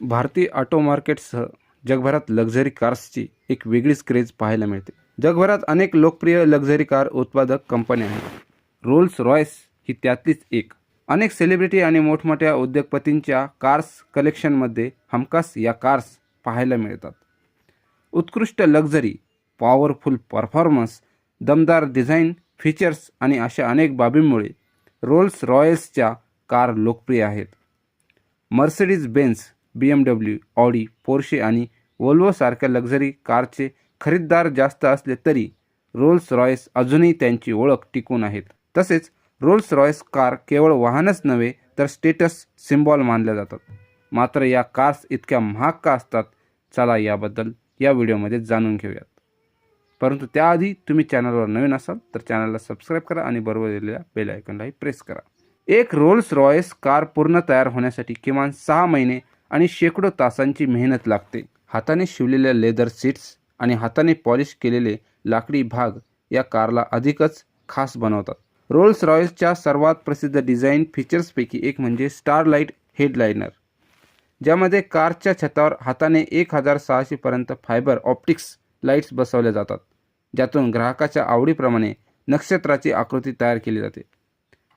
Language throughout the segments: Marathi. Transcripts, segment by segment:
भारतीय ऑटो मार्केटसह जगभरात लक्झरी कार्सची एक वेगळीच क्रेज पाहायला मिळते. जगभरात अनेक लोकप्रिय लक्झरी कार उत्पादक कंपन्या आहेत. रोल्स रॉयस ही त्यातलीच एक. अनेक सेलिब्रिटी आणि मोठमोठ्या उद्योगपतींच्या कार्स कलेक्शनमध्ये हमखास या कार्स पाहायला मिळतात. उत्कृष्ट लक्झरी पॉवरफुल परफॉर्मन्स दमदार डिझाईन फीचर्स आणि अशा अनेक बाबींमुळे रोल्स रॉयल्सच्या कार लोकप्रिय आहेत. Mercedes Benz B M W Audi Porsche आणि वोल्वोसारख्या लक्झरी कारचे खरीददार जास्त असले तरी रोल्स रॉयस अजूनही त्यांची ओळख टिकून आहेत. तसेच रोल्स रॉयस कार केवळ वाहनच नव्हे तर स्टेटस सिम्बॉल मानल्या जातात. मात्र या कार्स इतक्या महाग का असतात? चला याबद्दल या व्हिडिओमध्ये जाणून घेऊयात. परंतु त्याआधी तुम्ही चॅनलवर नवीन असाल तर चॅनलला सबस्क्राईब करा आणि बरोबर दिलेल्या बेल आयकॉनलाही प्रेस करा. एक रोल्स रॉयस कार पूर्ण तयार होण्यासाठी किमान सहा महिने आणि शेकडो तासांची मेहनत लागते. हाताने शिवलेल्या लेदर सीट्स आणि हाताने पॉलिश केलेले लाकडी भाग या कारला अधिकच खास बनवतात. रोल्स रॉयल्सच्या सर्वात प्रसिद्ध डिझाईन फीचर्सपैकी एक म्हणजे स्टारलाईट हेडलायनर ज्यामध्ये कारच्या छतावर हाताने एक हजार सहाशेपर्यंत फायबर ऑप्टिक्स लाईट्स बसवल्या जातात ज्यातून ग्राहकाच्या आवडीप्रमाणे नक्षत्राची आकृती तयार केली जाते.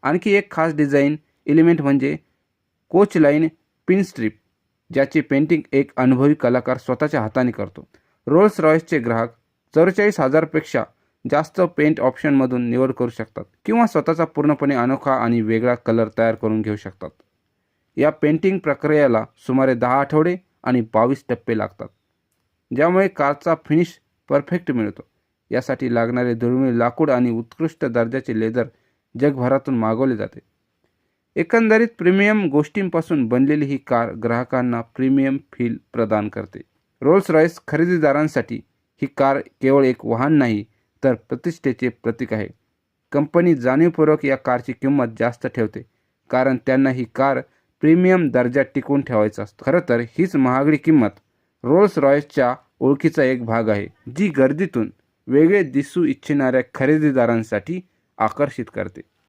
आणखी एक खास डिझाईन एलिमेंट म्हणजे कोच लाईन पिन स्ट्रीप. ज्याची पेंटिंग एक अनुभवी कलाकार स्वतःच्या हाताने करतो. रोल्स रॉयसचे ग्राहक चौवेचाळीस हजारपेक्षा जास्त पेंट ऑप्शनमधून निवड करू शकतात किंवा स्वतःचा पूर्णपणे अनोखा आणि वेगळा कलर तयार करून घेऊ शकतात. या पेंटिंग प्रक्रियेला सुमारे दहा आठवडे आणि बावीस टप्पे लागतात. ज्यामुळे कारचा फिनिश परफेक्ट मिळतो. यासाठी लागणारे दुर्मिळ लाकूड आणि उत्कृष्ट दर्जाचे लेदर जगभरातून मागवले जाते. एकंदरीत प्रीमियम गोष्टींपासून बनलेली ही कार ग्राहकांना प्रीमियम फील प्रदान करते. रोल्स रॉयस खरेदीदारांसाठी ही कार केवळ एक वाहन नाही तर प्रतिष्ठेचे प्रतीक आहे. कंपनी जाणीवपूर्वक या कारची किंमत जास्त ठेवते कारण त्यांना ही कार प्रीमियम दर्जा टिकवून ठेवायचा असतो. खरं तर हीच महागडी किंमत रोल्स रॉयसच्या ओळखीचा एक भाग आहे जी गर्दीतून वेगळे दिसू इच्छिणाऱ्या खरेदीदारांसाठी आकर्षित करते.